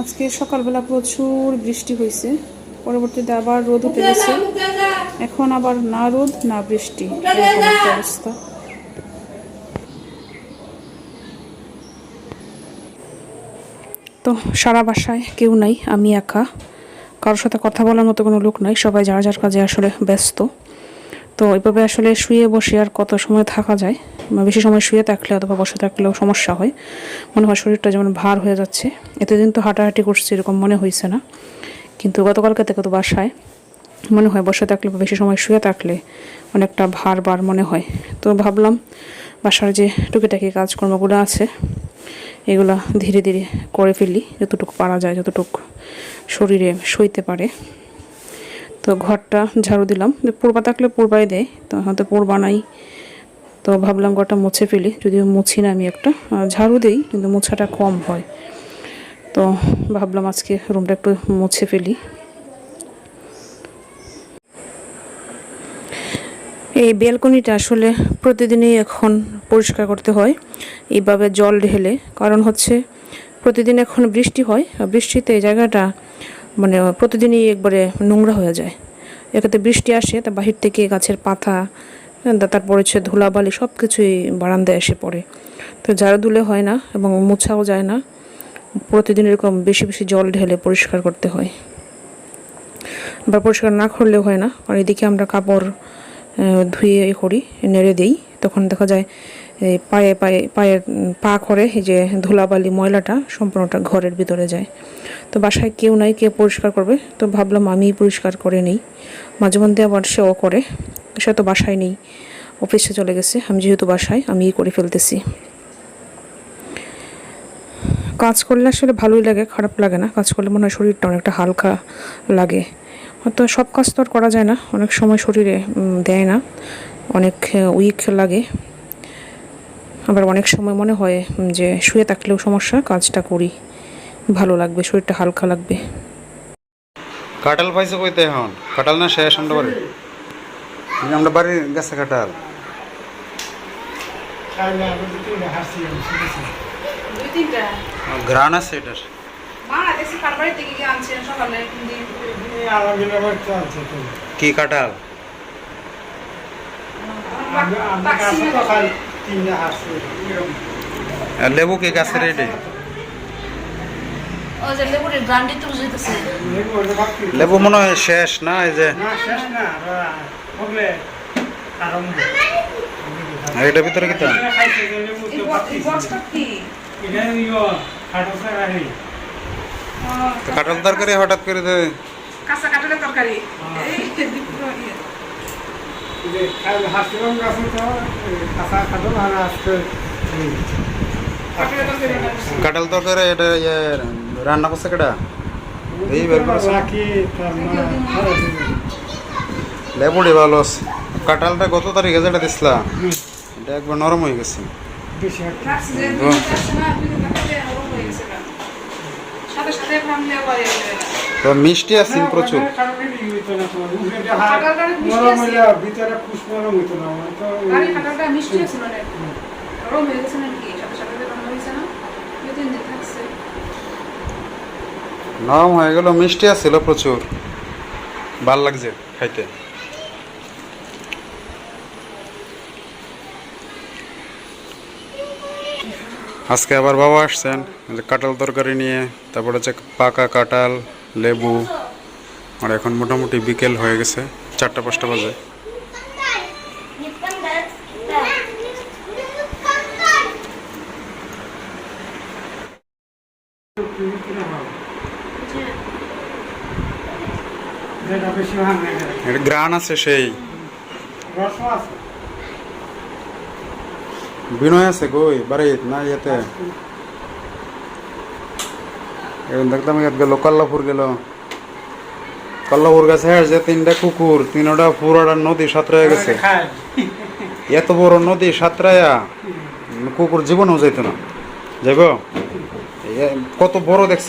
আজকে সকালবেলা প্রচুর বৃষ্টি হয়েছে। পরবর্তীতে আবার রোদ উঠে গেছে। এখন আবার না রোদ, না বৃষ্টি। অবস্থা। তো সারা বাসায় কেউ নাই, আমি একা। কারোর সাথে কথা বলার মতো কোনো লোক নাই। সবাই যার যার কাজে আসলে ব্যস্ত। তো এইভাবে আসলে শুয়ে বসে আর কত সময় থাকা যায়? বেশি সময় শুয়ে থাকলে অথবা বসে থাকলেও সমস্যা হয়। মনে হয় শরীরটা যেমন ভার হয়ে যাচ্ছে। এতদিন তো হাঁটাহাঁটি করছে এরকম মনে হয়েছে না। কিন্তু গতকালকে থেকে তো বাসায় মনে হয় বসে থাকলে বা বেশি সময় শুয়ে থাকলে অনেকটা ভার বার মনে হয়। তো ভাবলাম বাসার যে টুকিটাকি কাজকর্মগুলো আছে, এগুলা ধীরে ধীরে করে ফেলি। যতটুকু পারা যায়, যতটুকু শরীরে সইতে পারে। তো ঘরটা ঝাড়ু দিলাম। যে পূর্বা থাকলে পূর্বাই দেয়, তো হয়তো পূর্বা নাই তো ভাবলাম ঘরটা মুছে ফেলি, যদিও মুছি না আমি একটা। ঝাড়ু দিই, কিন্তু মোছাটা কম হয়। তো ভাবলাম আজকে রুমটা একটু মুছে ফেলি। এই বেলকনিটা আসলে প্রতিদিনই এখন পরিষ্কার করতে হয়, এইভাবে জল ঢেলে। কারণ হচ্ছে প্রতিদিন এখন বৃষ্টি হয় বৃষ্টিতে এই জায়গাটা মানে প্রতিদিনই একবারে নোংরা হয়ে যায়। এক্ষেত্রে বৃষ্টি আসে, তা বাহির থেকে গাছের পাতা তারপরে হচ্ছে ধুলাবালি সব কিছুই বারান্দায় এসে পড়ে। তো ঝাড়ু ধুলে হয় না এবং মোছাও যায় না। প্রতিদিন এরকম বেশি বেশি জল ঢেলে পরিষ্কার করতে হয়। বা পরিষ্কার না করলেও হয় না। আর এদিকে আমরা কাপড় ধুয়ে করি, নেড়ে দিই। তখন দেখা যায় পায়ে পায়ে উম, পা করে এই যে ধুলাবালি ময়লাটা সম্পূর্ণটা ঘরের ভিতরে যায়। তো বাসায় কেউ নাই কে পরিষ্কার করবে? তো ভাবলাম আমিই পরিষ্কার করে নিই। মাঝে মধ্যে আবার সেও করে সে তো বাসায় নেই অফিসে চলে গেছে আমি যেহেতু বাসায় আমিই করে ফেলতেছি। কাজ করলে আসলে ভালোই লাগে খারাপ লাগে না কাজ করলে মনে হয় শরীরটা অনেকটা হালকা লাগে। হয়তো সব কাজ তো আর করা যায় না অনেক সময় শরীরে দেয় না অনেক উইক লাগে। আবার অনেক সময় মনে হয় যে শুয়ে থাকলেও সমস্যা কাজটা করি ভালো লাগবে শরীরটা হালকা লাগবে কাঁঠাল পাইছে কইতে এখন কাঁঠাল না শেষ আমরা বাড়ি আমরা বাড়ির গেছে কাঁঠাল তিনটা ঘ্রাণ আছে এটার কি কাঁঠাল আর লেবু কি গাছের এটি বুঝাইতেছে লেবু মনে হয় শেষ না এই যে? এটার ভিতরে কি কাঁঠাল তরকারি হঠাৎ করে দে কাঁচা কাঁঠালের তরকারি। ইয়ে। তরকারি বানাইছি। কাঁঠাল তরকারি এটা ইয়ে রান্না করছে কেটা এই বের করেছে। লেবুটি ভালো আছে। কাঁঠালটা গত তারিখে যেটা দিছিলাম এটা একবার নরম হয়ে গেছে। সাথে সাথে হয়ে। তো মিষ্টি আছে প্রচুর। নরম হয়ে গেছে নাকি? সাথে সাথে যে রান্না হয়েছে না? দুই তিন দিন থাকছে। নরম হয়ে গেল মিষ্টি আছিল প্রচুর ভালো লাগছে খাইতে আজকে আবার বাবা আসছেন কাঁঠাল তরকারি নিয়ে তারপর হচ্ছে পাকা কাঁঠাল লেবু। আর এখন মোটামুটি বিকেল হয়ে গেছে, চারটা পাঁচটা বাজে। গ্রান আছে সেই। বিনয় আছে কই বাড়িত না ইয়াতে? এখন দেখতাম গেল কল্লাপুর গেল। কল্লাপুর গাছে যে তিনটা কুকুর, তিনটা পুরোটা নদী সাঁতরায় গেছে। এত বড় নদী সাঁতরায়া, কুকুর জীবনেও যাইতো না। যাইব? কত বড় দেখছ?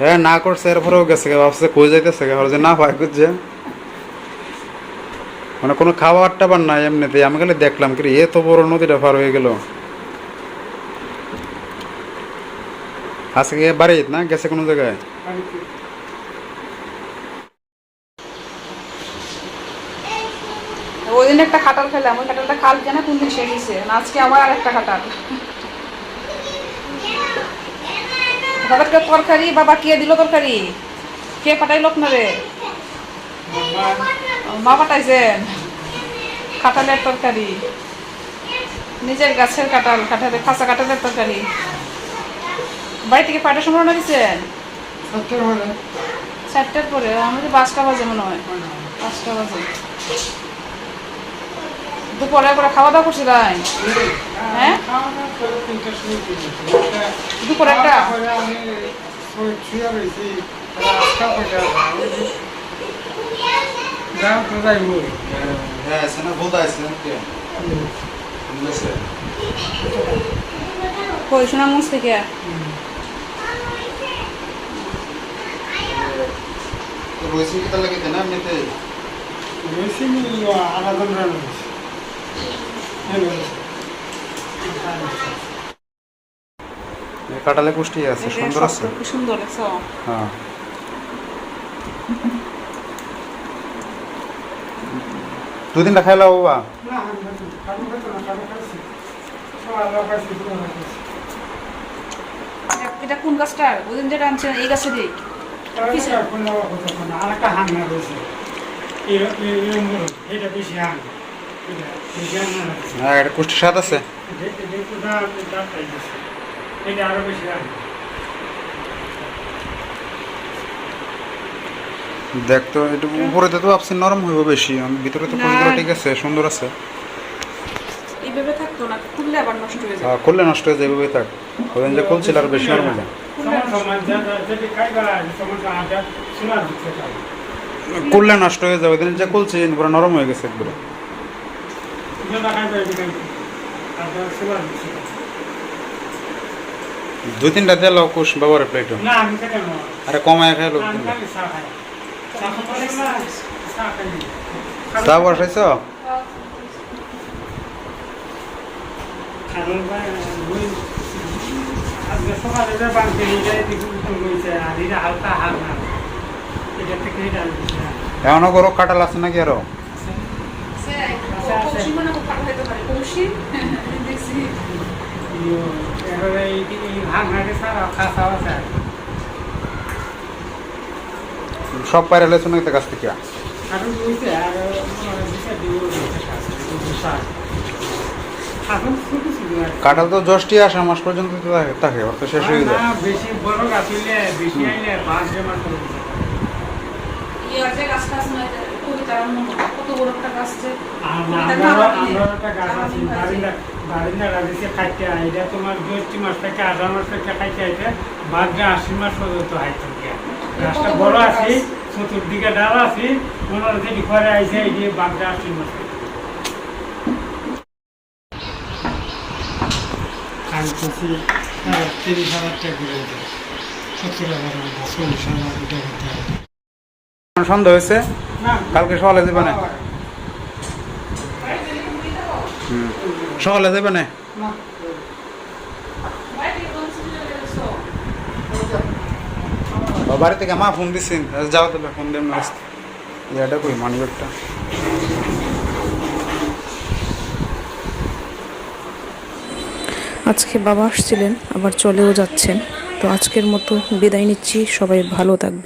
হ্যাঁ না করছে, এরপরেও গেছে ভাবছে কই যাইতেছে ভাবছে না পায় খুঁজছে। মানে কোনো খাবার টাবার নাই এমনিতে আমি খালি দেখলাম কি এত বড় নদীটা পার হয়ে গেল। আজকে বাড়ি না? গেছে কোনো জায়গায়? ওই দিন একটা খাটাল খেলাম। ওই খাটালটা কাল জানা কোন দিন শেষ হয়েছে। আজকে আবার আর একটা খাটাল। করে তরকারি, বাবা কে দিল তরকারি? কে পাঠাইল আপনারে? মা পাঠাইছেন? কাঁঠালের তরকারি। নিজের গাছের কাঁঠাল কাঁঠালের খাঁচা কাঁঠালের তরকারি। বাড়ি থেকে পাঠার সম্ভাবনা দিচ্ছেন সত্তর হলে চারটার পরে? আমাদের পাঁচটা বাজে মনে হয়। পাঁচটা বাজে। দুপুরে করে খাওয়া দাওয়া করছি তাই? হ্যাঁ? সময়। দুপুরে একটা? তারপরে আমি শু- শুয়ে রয়েছি রাস্তা পয়সা দাম তো যাই বল হ্যাঁ আছে না বলতে আছে কই সোনামগঞ্জ কি তাহলে কেটে না এমনিতে হয়েছে কাটালে কুষ্টি আছে সুন্দর আছে? সুন্দর দেখছ হ্যাঁ। দুদিনটা খাইলাও বাবা। না আমি কারণ খাইতো না কারণ খাইছি। আলাদা খাইছি পুরো খাইছি। এটা কোন গাছটার? ওদিন যেটা আনছেন এই গাছে কিসে? আরেকটা হাং রয়েছে। এটা বেশি হাং এটা বেশি হাং না হ্যাঁ এটা কুষ্টি স্বাদ আছে? এটা আরও বেশি হাং দেখ তো একটু উপরে তো ভাবছি নরম হইব বেশি আমি ভিতরে তো ঠিক আছে সুন্দর আছে। থাকতো না খুললে নষ্ট হয়ে হ্যাঁ, করলে নষ্ট হয়ে যাবে থাক। ওদিন যে খুলছিল আর বেশি নরম খুললে নষ্ট হয়ে যাবে ওদিন যে খুলছি পুরো নরম হয়ে গেছে একবারে। দুই তিনটা দিয়ে লাও কুশ বাবার প্লেট আরে কমায় খাই লোক চা বসাইছ কারণ ওই আজকে সকালে যে বাংকে এটা এদিকে উত্তর হয়েছে আর এটা হালকা হাল না এটা থেকে এটা দিচ্ছে এমনও করো কাটাল আছে নাকি আরও? সব পাইরে লেছো নাকি কাছ থেকে? কাঁঠাল তো জ্যৈষ্ঠী আসে মাস পর্যন্ত তো থাকে- তো শেষ হয়ে যায়। বেশি বড় গাছ হইলে বেশি আইলে পাঁচ জমা করে। তোমার জ্যৈষ্ঠ মাস থেকে আষাঢ় মাস থেকে খাইতে হইতে ভাদ্রে আশ্বিন মাস পর্যন্ত হাইতে থাকে। গাছটা বড় আছে চতুর্দিকে ডাল আছে মনে হচ্ছে ঘরে আইসে এই যে ভাদ্রে আশ্বিন মাস আমি করছি হ্যাঁ, তিরিশ হাজার টাকা করে দেয়। সত্তর হাজার চল্লিশ হাজার টাকা দেয়। হয়েছে? কালকে সকালে যাবে না? সকালে যাবে না? না। বাড়ি থেকে মা ফোন দিচ্ছেন যাও তাহলে ফোন দেব না। ইয়াটা কই মানি আজকে বাবা আসছিলেন আবার চলেও যাচ্ছেন। তো আজকের মতো বিদায় নিচ্ছি সবাই ভালো থাকবেন।